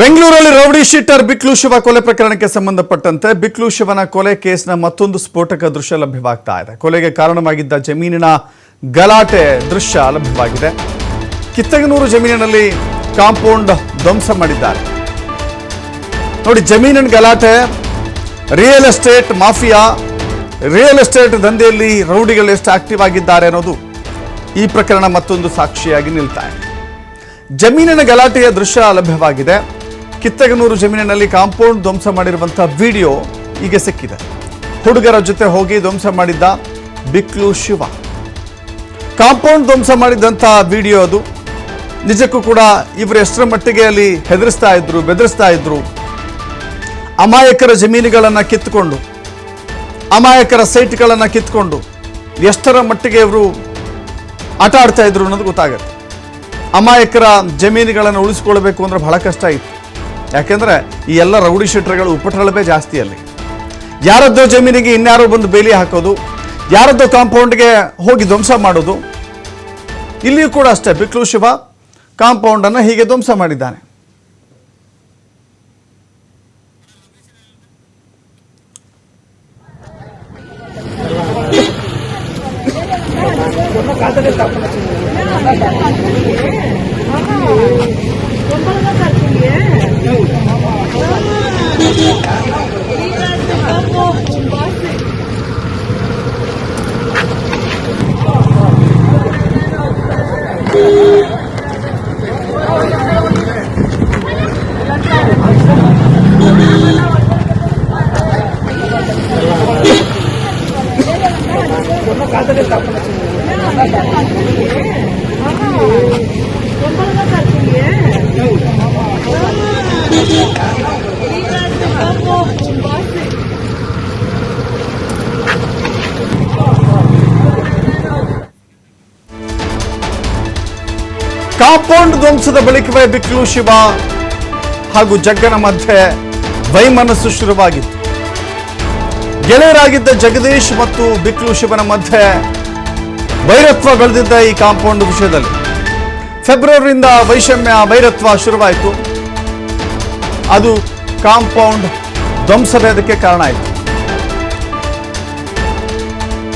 ಬೆಂಗಳೂರಲ್ಲಿ rowdy sheeter Biklu Shiva ಕೊಲೆ ಪ್ರಕರಣಕ್ಕೆ ಸಂಬಂಧಪಟ್ಟಂತೆ ಬಿಕ್ಲು ಶಿವನ ಕೊಲೆ ಕೇಸ್ನ ಮತ್ತೊಂದು ಸ್ಫೋಟಕ ದೃಶ್ಯ ಲಭ್ಯವಾಗ್ತಾ ಇದೆ. ಕೊಲೆಗೆ ಕಾರಣವಾಗಿದ್ದ ಜಮೀನಿನ ಗಲಾಟೆ ದೃಶ್ಯ ಲಭ್ಯವಾಗಿದೆ. ಕಿತ್ತಗನೂರು ಜಮೀನಿನಲ್ಲಿ ಕಾಂಪೌಂಡ್ ಧ್ವಂಸ ಮಾಡಿದ್ದಾರೆ. ನೋಡಿ, ಜಮೀನಿನ ಗಲಾಟೆ, real estate mafia, real estate ದಂಧೆಯಲ್ಲಿ ರೌಡಿಗಳು ಎಷ್ಟು ಆಕ್ಟಿವ್ ಆಗಿದ್ದಾರೆ ಅನ್ನೋದು ಈ ಪ್ರಕರಣ ಮತ್ತೊಂದು ಸಾಕ್ಷಿಯಾಗಿ ನಿಲ್ತಾ ಇದೆ. ಜಮೀನಿನ ಗಲಾಟೆಯ ದೃಶ್ಯ ಲಭ್ಯವಾಗಿದೆ. ಕಿತ್ತಗನೂರು ಜಮೀನಿನಲ್ಲಿ ಕಾಂಪೌಂಡ್ ಧ್ವಂಸ ಮಾಡಿರುವಂತಹ ವಿಡಿಯೋ ಈಗ ಸಿಕ್ಕಿದೆ. ಹುಡುಗರ ಜೊತೆ ಹೋಗಿ ಧ್ವಂಸ ಮಾಡಿದ್ದ ಬಿಕ್ಲು ಶಿವ. ಕಾಂಪೌಂಡ್ ಧ್ವಂಸ ಮಾಡಿದಂಥ ವಿಡಿಯೋ ಅದು. ನಿಜಕ್ಕೂ ಕೂಡ ಇವರು ಎಷ್ಟರ ಮಟ್ಟಿಗೆ ಅಲ್ಲಿ ಹೆದರಿಸ್ತಾ ಇದ್ರು, ಬೆದರಿಸ್ತಾ ಇದ್ರು. ಅಮಾಯಕರ ಜಮೀನುಗಳನ್ನು ಕಿತ್ತುಕೊಂಡು ಅಮಾಯಕರ ಸೈಟ್ಗಳನ್ನು ಕಿತ್ಕೊಂಡು ಎಷ್ಟರ ಮಟ್ಟಿಗೆ ಇವರು ಆಟ ಆಡ್ತಾ ಇದ್ರು ಅನ್ನೋದು ಗೊತ್ತಾಗುತ್ತೆ. ಅಮಾಯಕರ ಜಮೀನುಗಳನ್ನು ಉಳಿಸ್ಕೊಳ್ಬೇಕು ಅಂದ್ರೆ ಬಹಳ ಕಷ್ಟ ಇತ್ತು. ಯಾಕೆಂದ್ರೆ ಈ ಎಲ್ಲ ರೌಡಿ ಶೀಟರ್ಗಳು ಉಪಟಳಬೇ ಜಾಸ್ತಿ ಅಲ್ಲಿ. ಯಾರದ್ದೋ ಜಮೀನಿಗೆ ಇನ್ಯಾರೋ ಬಂದು ಬೇಲಿ ಹಾಕೋದು, ಯಾರದ್ದೋ ಕಾಂಪೌಂಡ್ಗೆ ಹೋಗಿ ಧ್ವಂಸ ಮಾಡೋದು, ಇಲ್ಲಿಯೂ ಕೂಡ ಅಷ್ಟೇ, ಬಿಕ್ಲು ಶಿವ ಕಾಂಪೌಂಡನ್ನು ಹೀಗೆ ಧ್ವಂಸ ಮಾಡಿದ್ದಾನೆ. Thank you. ಕಾಂಪೌಂಡ್ ಧ್ವಂಸದ ಬಳಿಕವೇ ಬಿಕ್ಲು ಶಿವ ಹಾಗೂ ಜಗ್ಗನ ಮಧ್ಯೆ ವೈಮನಸ್ಸು ಶುರುವಾಗಿತ್ತು. ಗೆಳೆಯರಾಗಿದ್ದ ಜಗದೀಶ್ ಮತ್ತು ಬಿಕ್ಲು ಶಿವನ ಮಧ್ಯೆ ವೈರತ್ವ ಬೆಳೆದಿದ್ದ ಈ ಕಾಂಪೌಂಡ್ ವಿಷಯದಲ್ಲಿ. ಫೆಬ್ರವರಿಯಿಂದ ವೈಷಮ್ಯ, ವೈರತ್ವ ಶುರುವಾಯಿತು. ಅದು ಕಾಂಪೌಂಡ್ ಧ್ವಂಸಭೇದಕ್ಕೆ ಕಾರಣ ಆಯಿತು.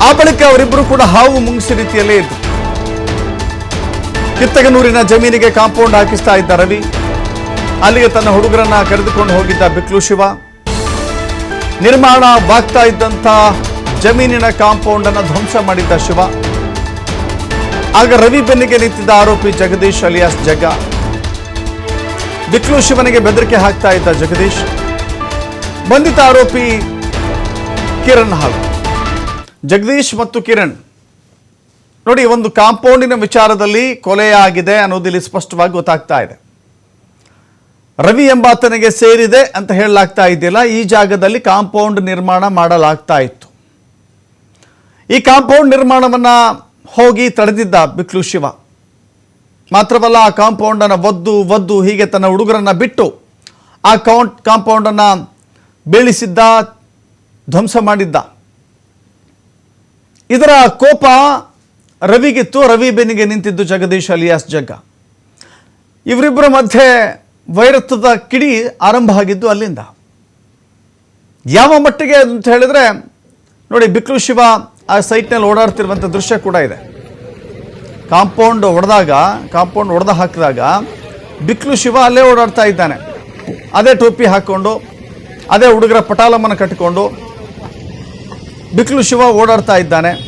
ಆ ಬಳಿಕ ಅವರಿಬ್ಬರು ಕೂಡ ಹಾವು ಮುಂಗಿಸಿ ರೀತಿಯಲ್ಲೇ ಇದ್ರು. ಕಿತ್ತಗನೂರಿನ ಜಮೀನಿಗೆ ಕಾಂಪೌಂಡ್ ಹಾಕಿಸ್ತಾ ಇದ್ದ ರವಿ, ಅಲ್ಲಿಗೆ ತನ್ನ ಹುಡುಗರನ್ನ ಕರೆದುಕೊಂಡು ಹೋಗಿದ್ದ ಬಿಕ್ಲು ಶಿವ. ನಿರ್ಮಾಣವಾಗ್ತಾ ಇದ್ದಂಥ ಜಮೀನಿನ ಕಾಂಪೌಂಡ್ ಅನ್ನು ಧ್ವಂಸ ಮಾಡಿದ್ದ ಶಿವ. ಆಗ ರವಿ ಬೆನ್ನಿಗೆ ನಿಂತಿದ್ದ ಆರೋಪಿ ಜಗದೀಶ್ ಅಲಿಯಾಸ್ ಜಗ್ಗ. ಬಿಕ್ಲು ಶಿವನಿಗೆ ಬೆದರಿಕೆ ಹಾಕ್ತಾ ಇದ್ದ ಜಗದೀಶ್. ಬಂಧಿತ ಆರೋಪಿ ಕಿರಣ್ ಹಾಗೂ ಜಗದೀಶ್ ಮತ್ತು ಕಿರಣ್ ನೋಡಿ, ಒಂದು ಕಾಂಪೌಂಡಿನ ವಿಚಾರದಲ್ಲಿ ಕೊಲೆಯಾಗಿದೆ ಅನ್ನೋದು ಇಲ್ಲಿ ಸ್ಪಷ್ಟವಾಗಿ ಗೊತ್ತಾಗ್ತಾ ಇದೆ. ರವಿ ಎಂಬಾತನಿಗೆ ಸೇರಿದೆ ಅಂತ ಹೇಳಲಾಗ್ತಾ ಇದೆಯಲ್ಲ, ಈ ಜಾಗದಲ್ಲಿ ಕಾಂಪೌಂಡ್ ನಿರ್ಮಾಣ ಮಾಡಲಾಗ್ತಾ ಇತ್ತು. ಈ ಕಾಂಪೌಂಡ್ ನಿರ್ಮಾಣವನ್ನ ಹೋಗಿ ತಡೆದಿದ್ದ ಬಿಕ್ಲು ಶಿವ. ಮಾತ್ರವಲ್ಲ, ಆ ಕಾಂಪೌಂಡನ್ನು ಒದ್ದು ಒದ್ದು ಹೀಗೆ ತನ್ನ ಹುಡುಗರನ್ನ ಬಿಟ್ಟು ಆ ಕೌಂಟ್ ಕಾಂಪೌಂಡನ್ನು ಬೀಳಿಸಿದ್ದ, ಧ್ವಂಸ ಮಾಡಿದ್ದ. ಇದರ ಕೋಪ ರವಿಗಿತ್ತು ರವಿ ಬೆನ್ನಿಗೆ ನಿಂತಿದ್ದು ಜಗದೀಶ್ ಅಲಿಯಾಸ್ ಜಗ್ಗ. ಇವರಿಬ್ಬರ ಮಧ್ಯೆ ವೈರತ್ವದ ಕಿಡಿ ಆರಂಭ ಆಗಿದ್ದು ಅಲ್ಲಿಂದ. ಯಾವ ಮಟ್ಟಿಗೆ ಅಂತ ಹೇಳಿದ್ರೆ, ನೋಡಿ ಬಿಕ್ಲು ಶಿವ ಆ ಸೈಟ್ನಲ್ಲಿ ಓಡಾಡ್ತಿರುವಂಥ ದೃಶ್ಯ ಕೂಡ ಇದೆ. ಕಾಂಪೌಂಡ್ ಹೊಡೆದಾಗ ಕಾಂಪೌಂಡ್ ಹೊಡೆದ ಹಾಕಿದಾಗ ಬಿಕ್ಲು ಶಿವ ಅಲ್ಲೇ ಓಡಾಡ್ತಾ ಇದ್ದಾನೆ. ಅದೇ ಟೋಪಿ ಹಾಕ್ಕೊಂಡು ಅದೇ ಹುಡುಗರ ಪಟಾಲಮ್ಮನ ಕಟ್ಟಿಕೊಂಡು ಬಿಕ್ಲು ಶಿವ ಓಡಾಡ್ತಾ ಇದ್ದಾನೆ.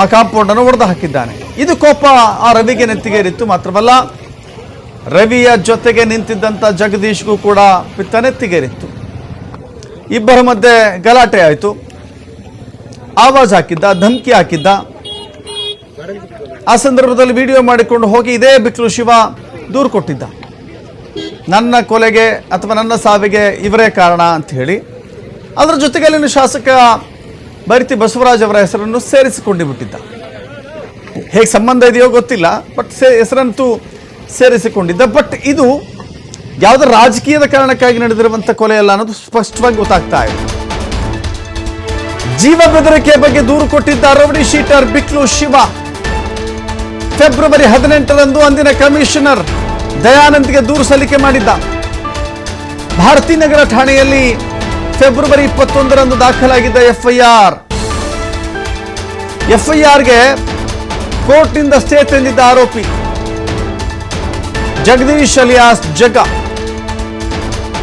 ಆ ಕಾಂಪೌಂಡನ್ನು ಒಡೆದು ಹಾಕಿದ್ದಾನೆ. ಇದು ಕೋಪ ಆ ರವಿಗೆ ನೆತ್ತಿಗೇರಿತ್ತು ಮಾತ್ರವಲ್ಲ, ರವಿಯ ಜೊತೆಗೆ ನಿಂತಿದ್ದಂಥ ಜಗದೀಶ್ಗೂ ಕೂಡ ಪಿತ್ತ ನೆತ್ತಿಗೇರಿತ್ತು. ಇಬ್ಬರ ಮಧ್ಯೆ ಗಲಾಟೆ ಆಯಿತು. ಆವಾಜ್ ಹಾಕಿದ್ದ, ಧಮಕಿ ಹಾಕಿದ್ದ. ಆ ಸಂದರ್ಭದಲ್ಲಿ ವಿಡಿಯೋ ಮಾಡಿಕೊಂಡು ಹೋಗಿ ಇದೇ ಬಿಕ್ಲು ಶಿವ ದೂರು ಕೊಟ್ಟಿದ್ದ. ನನ್ನ ಕೊಲೆಗೆ ಅಥವಾ ನನ್ನ ಸಾವಿಗೆ ಇವರೇ ಕಾರಣ ಅಂತ ಹೇಳಿ, ಅದರ ಜೊತೆಗೆ ಅಲ್ಲಿನ ಶಾಸಕ ಬೈರತಿ ಬಸವರಾಜ್ ಅವರ ಹೆಸರನ್ನು ಸೇರಿಸಿಕೊಂಡು ಬಿಟ್ಟಿದ್ದ ಹೇಗೆ ಸಂಬಂಧ ಇದೆಯೋ ಗೊತ್ತಿಲ್ಲ ಬಟ್ ಸೇ ಹೆಸರಂತೂ ಸೇರಿಸಿಕೊಂಡಿದ್ದ. ಬಟ್ ಇದು ಯಾವುದೋ ರಾಜಕೀಯದ ಕಾರಣಕ್ಕಾಗಿ ನಡೆದಿರುವಂಥ ಕೊಲೆ ಅಲ್ಲ ಅನ್ನೋದು ಸ್ಪಷ್ಟವಾಗಿ ಗೊತ್ತಾಗ್ತಾ ಇದೆ. ಜೀವ ಬೆದರಿಕೆ ಬಗ್ಗೆ ದೂರು ಕೊಟ್ಟಿದ್ದ rowdy sheeter Biklu Shiva. February ಹದಿನೆಂಟರಂದು ಅಂದಿನ ಕಮಿಷನರ್ ದಯಾನಂದ್ಗೆ ದೂರು ಸಲ್ಲಿಕೆ ಮಾಡಿದ್ದ. ಭಾರತೀನಗರ ಠಾಣೆಯಲ್ಲಿ ಫೆಬ್ರವರಿ ಇಪ್ಪತ್ತೊಂದರಂದು ದಾಖಲಾಗಿದ್ದ ಎಫ್ಐಆರ್. ಎಫ್ಐಆರ್ಗೆ ಕೋರ್ಟ್ನಿಂದ ಸ್ಟೇ ತಂದಿದ್ದ ಆರೋಪಿ. ಜಗದೀಶ್ ಅಲಿಯಾಸ್ ಜಗ.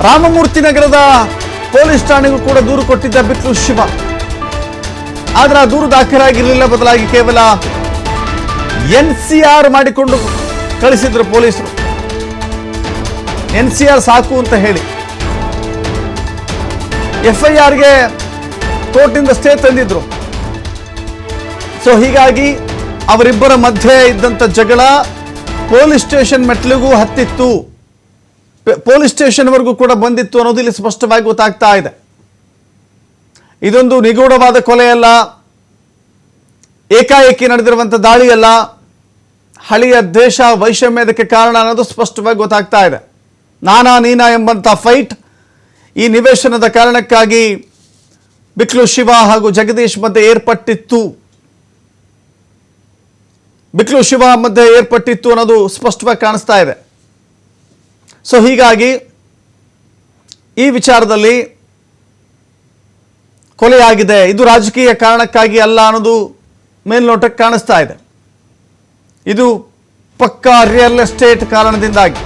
ರಾಮಮೂರ್ತಿ ನಗರದ ಪೊಲೀಸ್ ಠಾಣೆಗೂ ಕೂಡ ದೂರು ಕೊಟ್ಟಿದ್ದ ಬಿಟ್ಲು ಶಿವ. ಆದ್ರೆ ಆ ದೂರು ದಾಖಲಾಗಿರಲಿಲ್ಲ ಬದಲಾಗಿ ಕೇವಲ ಎನ್ ಸಿ ಆರ್ ಮಾಡಿಕೊಂಡು ಕಳಿಸಿದ್ರು ಪೊಲೀಸರು. ಎನ್ ಸಿ ಆರ್ ಸಾಕು ಅಂತ ಹೇಳಿ. ಎಫ್ ಐ ಆರ್ಗೆ ಕೋರ್ಟಿಂದ ಸ್ಟೇ ತಂದಿದ್ರು. ಸೊ ಹೀಗಾಗಿ ಅವರಿಬ್ಬರ ಮಧ್ಯೆ ಇದ್ದಂಥ ಜಗಳ ಪೊಲೀಸ್ ಸ್ಟೇಷನ್ ಮೆಟ್ಲಿಗೂ ಹತ್ತಿತ್ತು. ಪೊಲೀಸ್ ಸ್ಟೇಷನ್ವರೆಗೂ ಕೂಡ ಬಂದಿತ್ತು ಅನ್ನೋದು ಇಲ್ಲಿ ಸ್ಪಷ್ಟವಾಗಿ ಗೊತ್ತಾಗ್ತಾ ಇದೆ. ಇದೊಂದು ನಿಗೂಢವಾದ ಕೊಲೆಯಲ್ಲ. ಏಕಾಏಕಿ ನಡೆದಿರುವಂಥ ದಾಳಿಯಲ್ಲ. ಹಳೆಯ ದೇಶ ವೈಷಮ್ಯದಕ್ಕೆ ಕಾರಣ ಅನ್ನೋದು ಸ್ಪಷ್ಟವಾಗಿ ಗೊತ್ತಾಗ್ತಾ ಇದೆ. ನಾನಾ ನೀನಾ ಎಂಬಂಥ ಫೈಟ್ ಈ ನಿವೇಶನದ ಕಾರಣಕ್ಕಾಗಿ ಬಿಕ್ಲು ಶಿವ ಹಾಗೂ ಜಗದೀಶ್ ಮಧ್ಯೆ ಏರ್ಪಟ್ಟಿತ್ತು. ಬಿಕ್ಲು ಶಿವ ಮಧ್ಯೆ ಏರ್ಪಟ್ಟಿತ್ತು ಅನ್ನೋದು ಸ್ಪಷ್ಟವಾಗಿ ಕಾಣಿಸ್ತಾ ಇದೆ. ಸೊ ಹೀಗಾಗಿ ಈ ವಿಚಾರದಲ್ಲಿ ಕೊಲೆಯಾಗಿದೆ. ಇದು ರಾಜಕೀಯ ಕಾರಣಕ್ಕಾಗಿ ಅಲ್ಲ ಅನ್ನೋದು ಮೇಲ್ನೋಟಕ್ಕೆ ಕಾಣಿಸ್ತಾ ಇದೆ. ಇದು ಪಕ್ಕಾ ರಿಯಲ್ ಎಸ್ಟೇಟ್ ಕಾರಣದಿಂದಾಗಿ.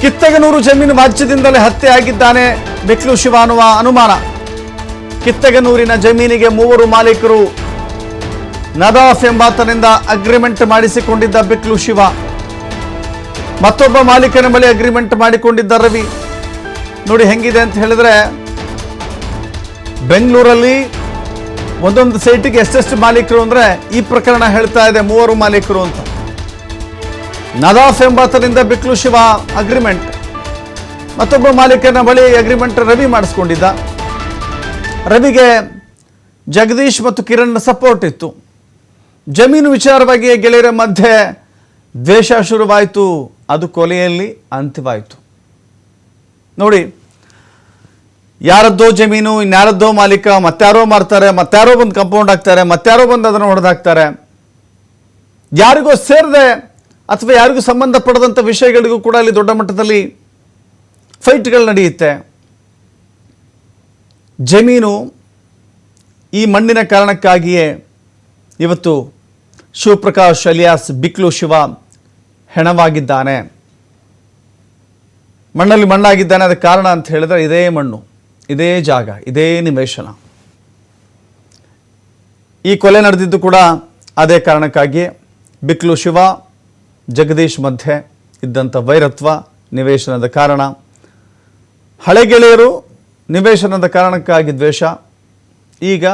ಕಿತ್ತಗನೂರು ಜಮೀನು ವಾಜ್ಯದಿಂದಲೇ ಹತ್ಯೆ ಆಗಿದ್ದಾನೆ ಬಿಕ್ಲು ಶಿವ ಅನ್ನುವ ಅನುಮಾನ. ಕಿತ್ತಗನೂರಿನ ಜಮೀನಿಗೆ ಮೂವರು ಮಾಲೀಕರು. ನದಾಫ್ ಎಂಬಾತನಿಂದ ಅಗ್ರಿಮೆಂಟ್ ಮಾಡಿಸಿಕೊಂಡಿದ್ದ ಬಿಕ್ಲು ಶಿವ. ಮತ್ತೊಬ್ಬ ಮಾಲೀಕನ ಬಳಿ ಅಗ್ರಿಮೆಂಟ್ ಮಾಡಿಕೊಂಡಿದ್ದ ರವಿ. ನೋಡಿ ಹೆಂಗಿದೆ ಅಂತ ಹೇಳಿದ್ರೆ, ಬೆಂಗಳೂರಲ್ಲಿ ಒಂದೊಂದು ಸೈಟಿಗೆ ಎಷ್ಟೆಷ್ಟು ಮಾಲೀಕರು ಅಂದ್ರೆ ಈ ಪ್ರಕರಣ ಹೇಳ್ತಾ ಇದೆ ಮೂವರು ಮಾಲೀಕರು ಅಂತ. ನದಾಫ್ ಎಂಬಾತನಿಂದ ಬಿಕ್ಲು ಶಿವ ಅಗ್ರಿಮೆಂಟ್. ಮತ್ತೊಬ್ಬ ಮಾಲೀಕನ ಬಳಿ ಅಗ್ರಿಮೆಂಟ್ ರವಿ ಮಾಡಿಸ್ಕೊಂಡಿದ್ದ. ರವಿಗೆ ಜಗದೀಶ್ ಮತ್ತು ಕಿರಣ್ ಸಪೋರ್ಟ್ ಇತ್ತು. ಜಮೀನು ವಿಚಾರವಾಗಿ ಗೆಳೆಯರ ಮಧ್ಯೆ ದ್ವೇಷ ಶುರುವಾಯಿತು. ಅದು ಕೊಲೆಯಲ್ಲಿ ಅಂತ್ಯವಾಯಿತು. ನೋಡಿ, ಯಾರದ್ದೋ ಜಮೀನು, ಇನ್ಯಾರದ್ದೋ ಮಾಲೀಕ, ಮತ್ತಾರೋ ಮಾರ್ತಾರೆ, ಮತ್ತಾರೋ ಬಂದು ಕಂಪೌಂಡ್ ಹಾಕ್ತಾರೆ, ಮತ್ತಾರೋ ಬಂದು ಅದನ್ನು ಹೊಡೆದಾಕ್ತಾರೆ. ಯಾರಿಗೋ ಸೇರದೆ ಅಥವಾ ಯಾರಿಗೂ ಸಂಬಂಧಪಡದಂಥ ವಿಷಯಗಳಿಗೂ ಕೂಡ ಅಲ್ಲಿ ದೊಡ್ಡ ಮಟ್ಟದಲ್ಲಿ ಫೈಟ್ಗಳು ನಡೆಯುತ್ತೆ. ಜಮೀನು ಈ ಮಣ್ಣಿನ ಕಾರಣಕ್ಕಾಗಿಯೇ ಇವತ್ತು ಶಿವಪ್ರಕಾಶ್ ಅಲಿಯಾಸ್ ಬಿಕ್ಲು ಶಿವ ಹೆಣವಾಗಿದ್ದಾನೆ. ಮಣ್ಣಲ್ಲಿ ಮಣ್ಣಾಗಿದ್ದಾನೆ ಅದಕ್ಕೆ ಕಾರಣ ಅಂತ ಹೇಳಿದ್ರೆ ಇದೇ ಮಣ್ಣು, ಇದೇ ಜಾಗ, ಇದೇ ನಿವೇಶನ. ಈ ಕೊಲೆ ನಡೆದಿದ್ದು ಕೂಡ ಅದೇ ಕಾರಣಕ್ಕಾಗಿ ಬಿಕ್ಲು ಶಿವ ಜಗದೀಶ್ ಮಧ್ಯೆ ಇದ್ದಂಥ ವೈರತ್ವ ನಿವೇಶನದ ಕಾರಣ, ಹಳೆ ಗೆಳೆಯರು ನಿವೇಶನದ ಕಾರಣಕ್ಕಾಗಿ ದ್ವೇಷ, ಈಗ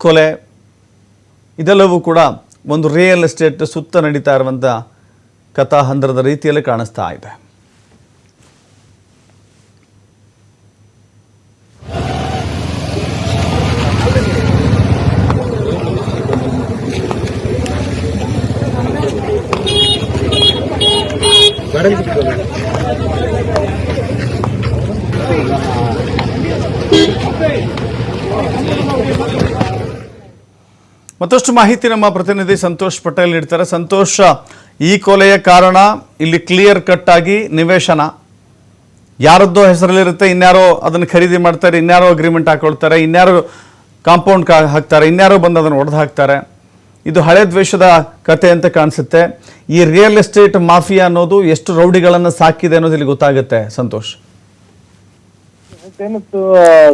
ಕೊಲೆ, ಇದೆಲ್ಲವೂ ಕೂಡ ಒಂದು ರಿಯಲ್ ಎಸ್ಟೇಟ್ ಸುತ್ತ ನಡೀತಾ ಇರುವಂಥ ಕಥಾಹಂದರದ ರೀತಿಯಲ್ಲಿ ಕಾಣಿಸ್ತಾ ಇದೆ. ಮತ್ತಷ್ಟು ಮಾಹಿತಿ ನಮ್ಮ ಪ್ರತಿನಿಧಿ ಸಂತೋಷ್ ಪಟೇಲ್ ನೀಡ್ತಾರೆ. ಸಂತೋಷ, ಈ ಕೊಲೆಯ ಕಾರಣ ಇಲ್ಲಿ ಕ್ಲಿಯರ್ ಕಟ್ ಆಗಿ ನಿವೇಶನ. ಯಾರದ್ದೋ ಹೆಸರಲ್ಲಿರುತ್ತೆ, ಇನ್ಯಾರೋ ಅದನ್ನು ಖರೀದಿ ಮಾಡ್ತಾರೆ, ಇನ್ಯಾರೋ ಅಗ್ರಿಮೆಂಟ್ ಹಾಕೊಳ್ತಾರೆ, ಇನ್ಯಾರೋ ಕಾಂಪೌಂಡ್ ಹಾಕ್ತಾರೆ, ಇನ್ಯಾರೋ ಬಂದು ಅದನ್ನು ಒಡೆದು ಹಾಕ್ತಾರೆ. ಇದು ಹಳೆ ದ್ವೇಷದ ಕತೆ ಅಂತ ಕಾಣಿಸುತ್ತೆ. ಈ ರಿಯಲ್ ಎಸ್ಟೇಟ್ ಮಾಫಿಯಾ ಅನ್ನೋದು ಎಷ್ಟು ರೌಡಿಗಳನ್ನು ಸಾಕಿದೆ ಅನ್ನೋದು ಇಲ್ಲಿ ಗೊತ್ತಾಗುತ್ತೆ. ಸಂತೋಷ್.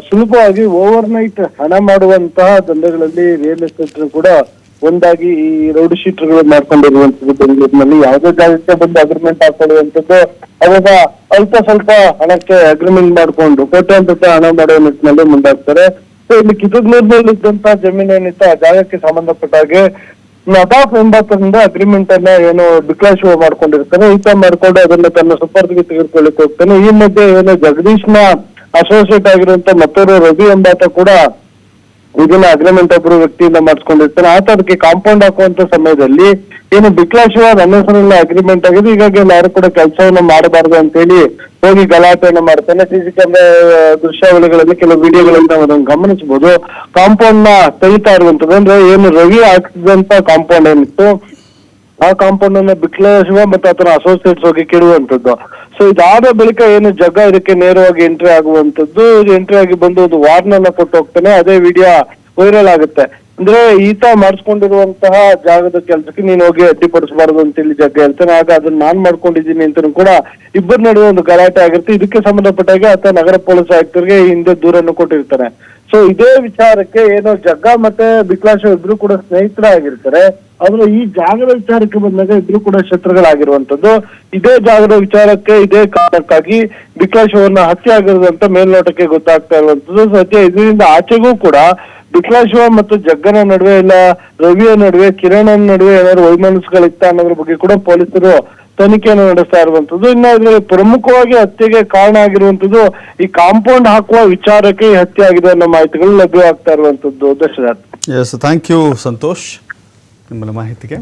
ಸುಲಭವಾಗಿ ಓವರ್ ನೈಟ್ ಹಣ ಮಾಡುವಂತಹ ದಂಧೆಗಳಲ್ಲಿ ರಿಯಲ್ ಎಸ್ಟೇಟ್ ಕೂಡ ಒಂದಾಗಿ ಈ ರೌಡಿ ಶೀಟರ್ಗಳು ಮಾಡ್ಕೊಂಡಿರುವಂತದ್ದು ಬೆಂಗಳೂರಿನಲ್ಲಿ. ಯಾವುದೇ ಜಾಗಕ್ಕೆ ಬಂದು ಅಗ್ರಿಮೆಂಟ್ ಹಾಕೊಳ್ಳುವಂತದ್ದು ಅವಾಗ ಅಲ್ಪ ಸ್ವಲ್ಪ ಹಣಕ್ಕೆ ಅಗ್ರಿಮೆಂಟ್ ಮಾಡ್ಕೊಂಡು ಕೋಟ್ಯಾಂತರ ಹಣ ಮಾಡುವ ನಿಟ್ಟಿನಲ್ಲಿ ಮುಂದಾಗ್ತಾರೆ. ಇಲ್ಲಿ ಕಿತ್ತೂರ್ನೂರ್ನಲ್ಲಿ ಇದ್ದಂತ ಜಮೀನು ಏನಿತ್ತು ಆ ಜಾಗಕ್ಕೆ ಸಂಬಂಧಪಟ್ಟ ಹಾಗೆ ನದಾಫ್ ಎಂಬಾತರಿಂದ ಅಗ್ರಿಮೆಂಟ್ ಅನ್ನ ಏನು ಡಿಕ್ಲಾಶಿವ ಮಾಡ್ಕೊಂಡಿರ್ತಾನೆ ಈತ ಮಾಡ್ಕೊಂಡು ಅದನ್ನ ತನ್ನ ಸುಪರ್ದಿಗೆ ತೆಗೆದುಕೊಳ್ಳಿಕ್ಕೆ ಹೋಗ್ತಾನೆ. ಈ ಮಧ್ಯೆ ಏನು ಜಗದೀಶ್ನ ಅಸೋಸಿಯೇಟ್ ಆಗಿರುವಂತ ಮತ್ತೂರು ರವಿ ಎಂಬಾತ ಕೂಡ ಇದನ್ನ ಅಗ್ರಿಮೆಂಟ್ ಒಬ್ಬರು ವ್ಯಕ್ತಿಯಿಂದ ಮಾಡಿಸ್ಕೊಂಡಿರ್ತಾನೆ ಆತ ಅದಕ್ಕೆ ಕಾಂಪೌಂಡ್ ಹಾಕುವಂತ ಸಮಯದಲ್ಲಿ ಏನು ಬಿಕ್ಲಾಶಿವ ನನ್ನ ಹೆಸರಲ್ಲಿ ಅಗ್ರಿಮೆಂಟ್ ಆಗಿದೆ ಹೀಗಾಗಿ ಯಾರು ಕೂಡ ಕೆಲಸವನ್ನ ಮಾಡಬಾರ್ದು ಅಂತ ಹೇಳಿ ಹೋಗಿ ಗಲಾಟೆಯನ್ನ ಮಾಡ್ತಾನೆ. ಸಿಸಿ ಕ್ಯಾಮೆರಾ ದೃಶ್ಯಾವಳಿಗಳಲ್ಲಿ ಕೆಲವು ವಿಡಿಯೋಗಳನ್ನ ಅದನ್ನ ಗಮನಿಸಬಹುದು. ಕಾಂಪೌಂಡ್ನ ತೆಗಿತಾ ಇರುವಂತದ್ದು ಅಂದ್ರೆ ಏನು ರವಿ ಹಾಕಿದಂತ ಕಾಂಪೌಂಡ್ ಏನಿತ್ತು ಆ ಕಾಂಪೌಂಡ್ ಅನ್ನ ಬಿಕ್ಲೇಶ್ವ ಮತ್ತೆ ಅದರ ಅಸೋಸಿಯೇಟ್ಸ್ ಹೋಗಿ ಕೆಡುವಂತದ್ದು ಸೊ ಇದಾದ ಬಳಿಕ ಏನು ಜಗ ಇದಕ್ಕೆ ನೇರವಾಗಿ ಎಂಟ್ರಿ ಆಗುವಂತದ್ದು ಎಂಟ್ರಿ ಆಗಿ ಬಂದು ಒಂದು ವಾರ್ನನ್ನ ಕೊಟ್ಟು ಹೋಗ್ತಾನೆ. ಅದೇ ವಿಡಿಯೋ ವೈರಲ್ ಆಗುತ್ತೆ. ಅಂದ್ರೆ ಈತ ಮಾಡಿಸ್ಕೊಂಡಿರುವಂತಹ ಜಾಗದ ಕೆಲಸಕ್ಕೆ ನೀನು ಹೋಗಿ ಅಡ್ಡಿಪಡಿಸಬಾರದು ಅಂತ ಹೇಳಿ ಜಗ್ಗ ಹೇಳ್ತಾನೆ. ಆಗ ಅದನ್ನ ನಾನ್ ಮಾಡ್ಕೊಂಡಿದ್ದೀನಿ ಅಂತ ಕೂಡ ಇಬ್ಬರ ನಡುವೆ ಒಂದು ಗಲಾಟೆ ಆಗಿರುತ್ತೆ. ಇದಕ್ಕೆ ಸಂಬಂಧಪಟ್ಟಾಗ ಆತ ನಗರ ಪೊಲೀಸ್ ಆಯುಕ್ತರಿಗೆ ಹಿಂದೆ ದೂರನ್ನು ಕೊಟ್ಟಿರ್ತಾನೆ. ಸೊ ಇದೇ ವಿಚಾರಕ್ಕೆ ಏನೋ ಜಗ್ಗ ಮತ್ತೆ ಬಿಕ್ಲಾಶ ಇಬ್ರು ಕೂಡ ಸ್ನೇಹಿತರಾಗಿರ್ತಾರೆ. ಆದ್ರೆ ಈ ಜಾಗದ ವಿಚಾರಕ್ಕೆ ಬಂದಾಗ ಇಬ್ರು ಕೂಡ ಶತ್ರುಗಳಾಗಿರುವಂತದ್ದು ಇದೇ ಜಾಗದ ವಿಚಾರಕ್ಕೆ ಇದೇ ಕಾರಣಕ್ಕಾಗಿ ಬಿಕ್ಲಾಶವನ್ನ ಹತ್ಯೆ ಆಗಿರುವುದಂತ ಮೇಲ್ನೋಟಕ್ಕೆ ಗೊತ್ತಾಗ್ತಾ ಇರುವಂತದ್ದು ಸದ್ಯ ಇದರಿಂದ ಆಚೆಗೂ ಕೂಡ ಬಿಕ್ಲಾಶಿವ ಮತ್ತು ಜಗ್ಗನ ನಡುವೆ ಇಲ್ಲ, ರವಿಯ ನಡುವೆ, ಕಿರಣನ ನಡುವೆ ಏನಾದ್ರು ವೈಮನಸ್ಸುಗಳಿತ್ತ ಅನ್ನೋದ್ರ ಬಗ್ಗೆ ಕೂಡ ಪೊಲೀಸರು ತನಿಖೆಯನ್ನು ನಡೆಸ್ತಾ ಇರುವಂತದ್ದು ಇನ್ನು ಇದರಲ್ಲಿ ಪ್ರಮುಖವಾಗಿ ಹತ್ಯೆಗೆ ಕಾರಣ ಆಗಿರುವಂತದ್ದು ಈ ಕಾಂಪೌಂಡ್ ಹಾಕುವ ವಿಚಾರಕ್ಕೆ ಈ ಹತ್ಯೆ ಆಗಿದೆ ಅನ್ನೋ ಮಾಹಿತಿಗಳು ಲಭ್ಯವಾಗ್ತಾ ಇರುವಂತದ್ದು Dasharath S thank you Santosh ನಿಮ್ಮ ಮಾಹಿತಿಗೆ.